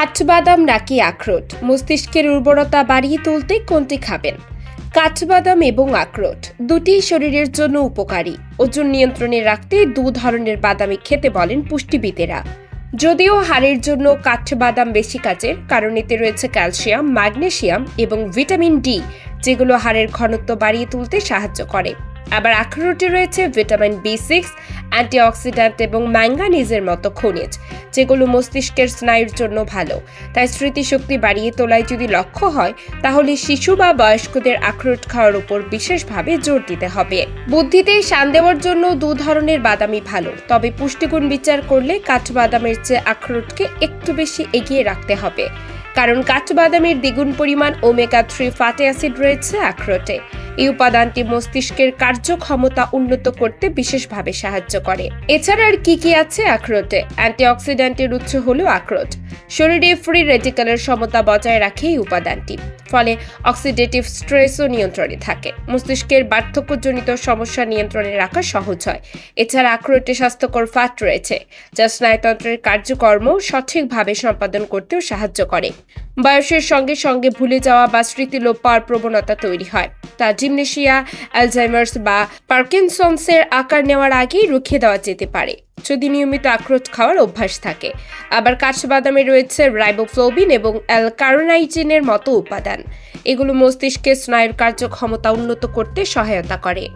কাঠবাদাম নাকি আখরোট? মস্তিষ্কের উর্বরতা বাড়িয়ে তুলতে কোনটি খাবেন? কাঠবাদাম এবং আখরোট দুটি শরীরের জন্য উপকারী। ওজন নিয়ন্ত্রণে রাখতে দু ধরনের বাদামই খেতে বলেন পুষ্টিবিদেরা। যদিও হাড়ের জন্য কাঠবাদাম বেশি কাজের, কারণ এতে রয়েছে ক্যালসিয়াম, ম্যাগনেসিয়াম এবং ভিটামিন ডি, যেগুলো হাড়ের ঘনত্ব বাড়িয়ে তুলতে সাহায্য করে। আবার আখরোটে রয়েছে ভিটামিন বি সিক্স অ্যান্টিঅক্সিডেন্ট এবং ম্যাঙ্গানিজের মতো খনিজ, যেগুলো মস্তিষ্কের স্নায়ুর জন্য ভালো। তাই স্মৃতিশক্তি বাড়িয়ে তোলায় যদি লক্ষ্য হয়, তাহলে শিশু বা বয়স্কদের আখরোট খাওয়ার উপর বিশেষভাবে জোর দিতে হবে। বুদ্ধিতে শান দেওয়ার জন্য দু ধরনের বাদামই ভালো, তবে পুষ্টিগুণ বিচার করলে কাঠবাদামের চেয়ে আখরোটকে একটু বেশি এগিয়ে রাখতে হবে। কারণ কাঠবাদামের দ্বিগুণ পরিমাণ ওমেগা থ্রি ফ্যাটি অ্যাসিড রয়েছে আখরোটে। এই উপাদানটি মস্তিষ্কের কার্যক্ষমতা উন্নত করতে বিশেষভাবে সাহায্য করে। এছাড়া আর কি কি আছে আখরোটে? অ্যান্টিঅক্সিডেন্টের উৎস হলো আখরোট। শরীরে ফ্রি রেডিক্যালের সমতা বজায় রাখে এই উপাদানটি। ফলে অক্সিডেটিভ স্ট্রেসও নিয়ন্ত্রণে থাকে। মস্তিষ্কের বার্ধক্যজনিত সমস্যা নিয়ন্ত্রণে রাখা সহজ হয়। এছাড়া আখরোটে স্বাস্থ্যকর ফ্যাট রয়েছে, যা স্নায়ুতন্ত্রের কার্যকর্ম সঠিকভাবে সম্পাদন করতেও সাহায্য করে। বয়সের সঙ্গে সঙ্গে ভুলে যাওয়া বা স্মৃতিলোপ পাওয়ার প্রবণতা তৈরি হয়। তা জিমনেশিয়া, অ্যালজাইমার্স বা পার্কিনসন্সের আকার নেওয়ার আগেই রুখিয়ে দেওয়া যেতে পারে। যদি নিয়মিত আখরোট খাওয়ার অভ্যাস থাকে। আবার কাঠবাদামে রয়েছে রাইবোফ্লোবিন এবং অ্যালকারোনাইজিনের মতো উপাদান। এগুলো মস্তিষ্কে স্নায়ুর কার্যক্ষমতা উন্নত করতে সহায়তা করে।